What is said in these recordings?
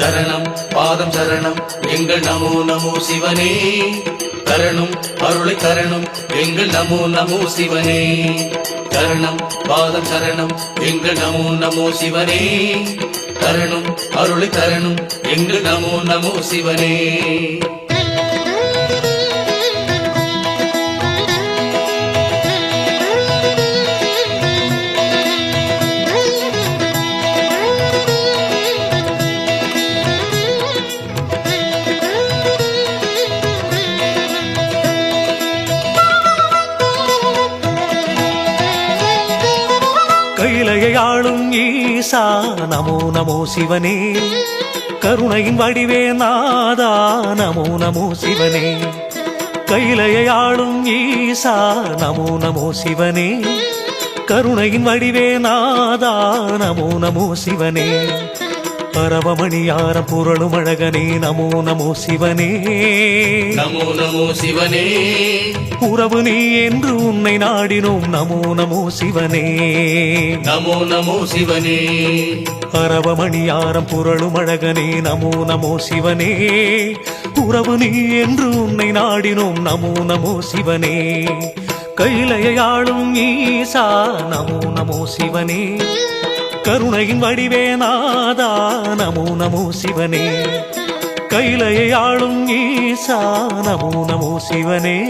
சரணம் பாதம் சரணம் எங்கள் நமோ நமோ சிவனே. தரணும் அருளை தரணும் எங்கள் நமோ நமோ சிவனே. தரணம் பாதம் சரணம் எங்கள் நமோ நமோ சிவனே. தரணும் அருளை தரணும் எங்கள் நமோ நமோ சிவனே. ஈசா நமோ நமோ சிவனே. கருணையின் வடிவே நாதா நமோ நமோ சிவனே. கையிலையை ஆளும் ஈசா நமோ நமோ சிவனே. கருணையின் வடிவே நாதா நமோ நமோ சிவனே. பரவமணியார புரளும் அழகனே நமோ நமோ சிவனே. நமோ நமோ சிவனே. உறவு நீ என்று உன்னை நாடினோம் நமோ நமோ சிவனே. நமோ நமோ சிவனே. பரவமணியாரம் புரளும் அழகனே நமோ நமோ சிவனே. உறவு நீ என்று உன்னை நாடினோம் நமோ நமோ சிவனே. கையிலையை ஆளும் ஈசா நமோ நமோ சிவனே. கருணையின் வடிவே நாதா. நமோ நமோ சிவனே. கைலையை ஆளும் ஈசா. நமோ நமோ சிவனே.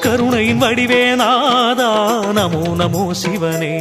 கருணையின் வடிவே நாதா. நமோ நமோ சிவனே.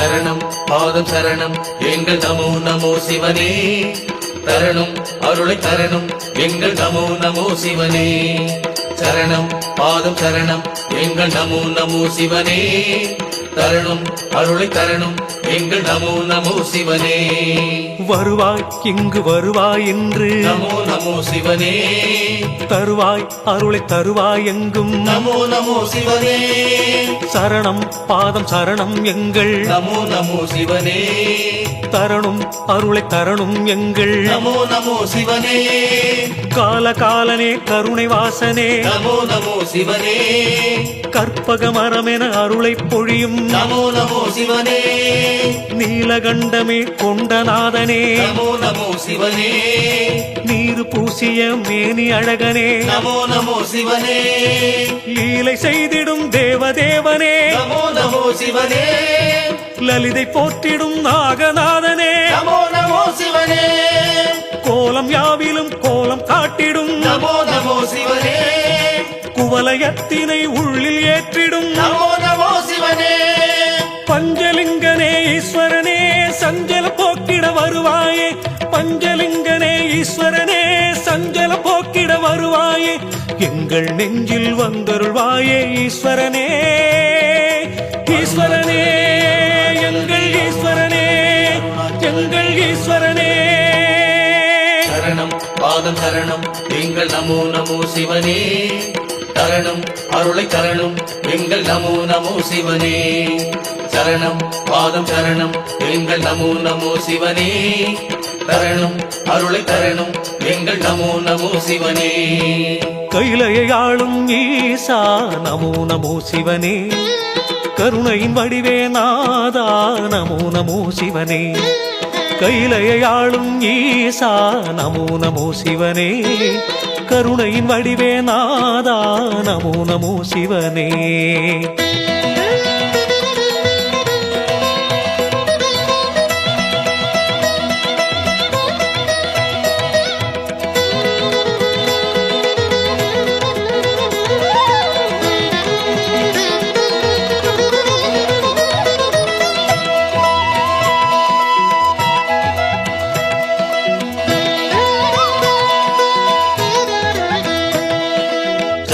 சரணம் பாதம் சரணம் எங்கள் நமோ நமோ சிவனே. தரணும் அருளை தரணும் எங்கள் நமோ நமோ சிவனே. சரணம் பாதம் சரணம் எங்கள் நமோ நமோ சிவனே. தரணும் அருளை தரணும் எங்கள் நமோ நமோ சிவனே. வருவாய் இங்கு வருவாய் என்று நமோ நமோ சிவனே. தருவாய் அருளை தருவாய் எங்கும். நமோ நமோ சிவனே. சரணம் பாதம் சரணம் எங்கள். நமோ நமோ சிவனே. தரணும் அருளை தரணும் எங்கள். நமோ நமோ சிவனே. கால காலனே கருணை வாசனே. நமோ நமோ சிவனே. கற்பக மரமென அருளை பொழியும். நமோ நமோ சிவனே. நீலகண்டமே கொண்டநாதனே. நமோ நமோ சிவனே. நீரு பூசிய மேனி அழகனே. நமோ நமோ சிவனே. லீலை செய்திடும் தேவதேவனே. நமோ நமோ சிவனே. லலிதை போற்றிடும் நாகநாதனே. நமோ நமோ சிவனே. கோலம் யாவிலும் கோலம் காட்டிடும். நமோ நமோ சிவனே. குவலயத்தினை உள்ளில் ஏற்றிடும். நமோ வருவாயே. பஞ்சலிங்கனே ஈஸ்வரனே சஞ்சல போக்கிட வருவாயே. எங்கள் நெஞ்சில் வந்தருள்வாயே ஈஸ்வரனே. ஈஸ்வரனே எங்கள் ஈஸ்வரனே எங்கள் ஈஸ்வரனே. சரணம் பாதம் சரணம் எங்கள் நமோ நமோ சிவனே. தரணும் அருளை தரணும் எங்கள் நமோ நமோ சிவனே. சரணம் பாதம் சரணம் எங்கள் நமோ நமோ சிவனே. தரணும் அருளை தரணும் எங்கள் நமோ நமோ சிவனே. கையிலையை ஆளும் ஈசா நமோ நமோ சிவனே. கருணையின் வடிவே நாதா நமோ நமோ சிவனே. கையிலையை ஆளும் ஈசா நமோ நமோ சிவனே. கருணையின் வடிவே நாதா. நமோ நமோ சிவனே.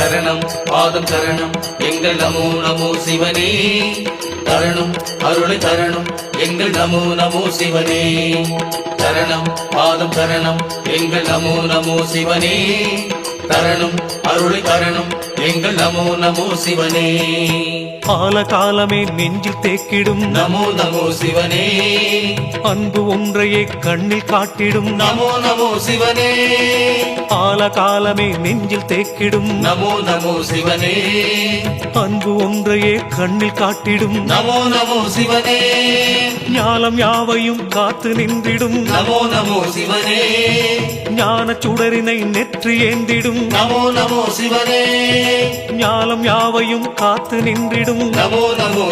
சரணம் பாதம் சரணம் எங்கள் நமோ நமோ சிவனே. தரணும் அருளை தரணும் எங்கள் நமோ நமோ சிவனே. சரணம் பாதம் சரணம் எங்கள் நமோ நமோ சிவனே. தரணும் அருளை தரணும் எங்கள் நமோ நமோ சிவனே. கால காலமே நெஞ்சில் தேக்கிடும். நமோ நமோ சிவனே. அன்பு ஒன்றையே கண்ணில் காட்டிடும். நமோ நமோ சிவனே. கால காலமே நெஞ்சில் தேக்கிடும். நமோ நமோ சிவனே. அன்பு ஒன்றையே கண்ணில் காட்டிடும். நமோ நமோ சிவனே. ஞாலம் யாவையும் காத்து நின்றிடும். நமோ நமோ சிவனே. ஞான சுடரினை நெற்றி ஏந்திடும். நமோ நமோ சிவனே. ஞாலம் யாவையும் காத்து நின்றிடும். நமோ நமோ